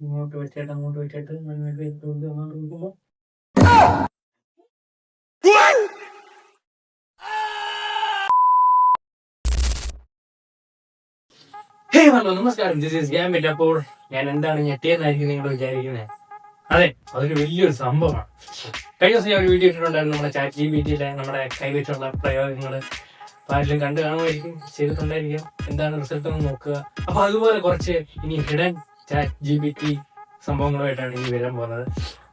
ഇങ്ങോട്ട് വെച്ചിട്ട് അങ്ങോട്ട് വെച്ചിട്ട് അങ്ങോട്ട് വെച്ചുകൊണ്ട് അങ്ങോട്ട് നോക്കുമ്പോ ഹലോ നമസ്കാരം. ദിസ് ഈസ് ഗ്യാമിറ്റ് അപ്പോൾ ഞാൻ എന്താണ് ഞെട്ടിയെന്നായിരിക്കും നിങ്ങൾ വിചാരിക്കുന്നത് അതെ അതൊരു വലിയൊരു സംഭവമാണ്. കഴിഞ്ഞ ദിവസം ഞാൻ ഒരു വീഡിയോ ഇട്ടിട്ടുണ്ടായിരുന്നു നമ്മുടെ ചാറ്റ് ജി ബി ടിയിലെ നമ്മുടെ കൈവച്ചുള്ള പ്രയോഗങ്ങൾ. ആരെങ്കിലും കണ്ടു കാണുമായിരിക്കും ചെയ്തിട്ടുണ്ടായിരിക്കും. എന്താണ് റിസൾട്ട് എന്ന് നോക്കുക. അപ്പൊ അതുപോലെ കുറച്ച് ഇനി hidden chat G P T സംഭവങ്ങളുമായിട്ടാണ് ഇനി വരാൻ പോകുന്നത്.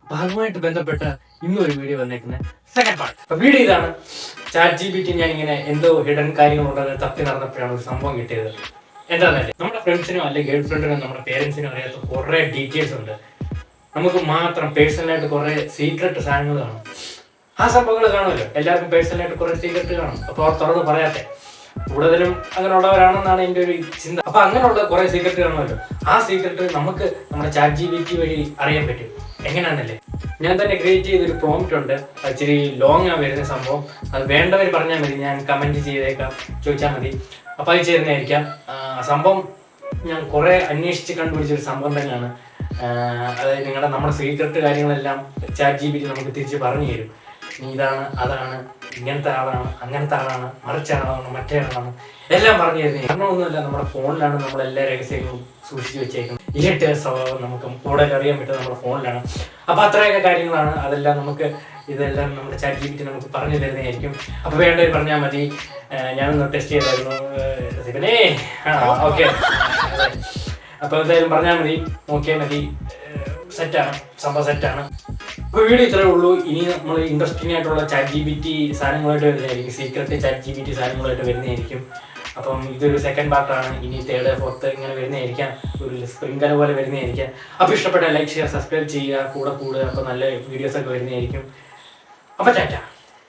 അപ്പൊ അതുമായിട്ട് ബന്ധപ്പെട്ട ഇന്നൊരു വീഡിയോ വന്നേക്കുന്നത് സെക്കൻഡ് പാർട്ട് അപ്പൊ വീഡിയോ ഇതാണ് ചാറ്റ് ജി ബി ടി ഞാൻ ഇങ്ങനെ എന്തോ ഹിഡൻ കാര്യങ്ങളുണ്ടെന്ന് തപ്പി നടന്നപ്പോഴാണ് ഒരു സംഭവം കിട്ടിയത്. എന്താണെന്നല്ലേ നമ്മുടെ ഫ്രണ്ട്സിനോ അല്ലെങ്കിൽ ഗേൾ ഫ്രണ്ടിനോ നമ്മുടെ പേരൻസിനോ അറിയാത്ത കുറെ ഡീറ്റെയിൽസ് ഉണ്ട്. നമുക്ക് മാത്രം പേഴ്സണലായിട്ട് കുറെ സീക്രട്ട് സാധനങ്ങൾ കാണും. ആ സംഭവങ്ങൾ കാണുമല്ലോ. എല്ലാവർക്കും പേഴ്സണലായിട്ട് കുറെ സീക്രട്ട് കാണും. അപ്പൊ അവർ തുറന്ന് പറയാത്തെ. കൂടുതലും അങ്ങനെയുള്ളവരാണെന്നാണ് എന്റെ ഒരു ചിന്ത. അപ്പൊ അങ്ങനെയുള്ള കുറെ സീക്രട്ട് കാണുമല്ലോ ആ സീക്രട്ട് നമുക്ക് നമ്മുടെ ചാറ്റ് ജി ബി ടി വഴി അറിയാൻ പറ്റും. എങ്ങനെയാണല്ലേ ഞാൻ തന്നെ ക്രിയേറ്റ് ചെയ്തൊരു പ്രോംപ്റ്റ് ഉണ്ട്. ഇച്ചിരി ലോങ് ആ വരുന്ന സംഭവം. അത് വേണ്ടവർ പറഞ്ഞാൽ മതി. ഞാൻ കമന്റ് ചെയ്തേക്കാം. ചോദിച്ചാൽ മതി. അപ്പൊ അത് ചേരുന്നതായിരിക്കാം. സംഭവം ഞാൻ കുറേ അന്വേഷിച്ച് കണ്ടുപിടിച്ചൊരു സംഭവം തന്നെയാണ്. അതായത് നിങ്ങളുടെ നമ്മുടെ സീക്രട്ട് കാര്യങ്ങളെല്ലാം ചാറ്റ് ജി ബി ടി നമുക്ക് തിരിച്ച് പറഞ്ഞു തരും. നീ ഇതാണ് അതാണ് ഇങ്ങനത്തെ ആളാണ് അങ്ങനത്തെ ആളാണ് മറിച്ച ആളാണ് മറ്റേ ആളാണ് എല്ലാം പറഞ്ഞു തരുന്നത് കാരണമൊന്നുമില്ല നമ്മുടെ ഫോണിലാണ് നമ്മൾ എല്ലാ രഹസ്യങ്ങളും സൂക്ഷിച്ചു വെച്ചേക്കുന്നത്. ഇരട്ട സ്വഭാവം നമുക്ക് കൂടുതൽ അറിയാൻ പറ്റുന്നത് നമ്മുടെ ഫോണിലാണ്. അപ്പൊ അത്രയൊക്കെ കാര്യങ്ങളാണ്. അതെല്ലാം നമുക്ക് ഇതെല്ലാം നമ്മുടെ ചാറ്റ് നമുക്ക് പറഞ്ഞു തരുന്നതായിരിക്കും. അപ്പൊ വേണ്ടവർ പറഞ്ഞാൽ മതി. ഞാനൊന്ന് ടെസ്റ്റ് ചെയ്തായിരുന്നു. ആ ഓക്കെ അപ്പൊ എന്തായാലും പറഞ്ഞാൽ മതി. നോക്കിയാൽ മതി. സെറ്റാണ് സംഭവം സെറ്റാണ് അപ്പൊ വീഡിയോ ഇത്രേ ഉള്ളൂ. ഇനി നമ്മൾ ഇൻട്രസ്റ്റിംഗ് ആയിട്ടുള്ള ചാറ്റ് ജി ബി ടി സാധനങ്ങളായിട്ട് വരുന്നതായിരിക്കും. Secret chat G P T സാധനങ്ങളായിട്ട് വരുന്നതായിരിക്കും. അപ്പം ഇതൊരു സെക്കൻഡ് പാർട്ടാണ് ഇനി തേർഡ് ഫോർത്ത് ഇങ്ങനെ വരുന്നതായിരിക്കാം. ഒരു സ്പ്രിങ്കർ പോലെ വരുന്നതായിരിക്കാം. അപ്പോൾ ഇഷ്ടപ്പെട്ട ലൈക്ക് ഷെയർ സബ്സ്ക്രൈബ് ചെയ്യുക. കൂടെ കൂടുക. അപ്പോൾ നല്ല വീഡിയോസൊക്കെ വരുന്നതായിരിക്കും. അപ്പോൾ ടാറ്റ.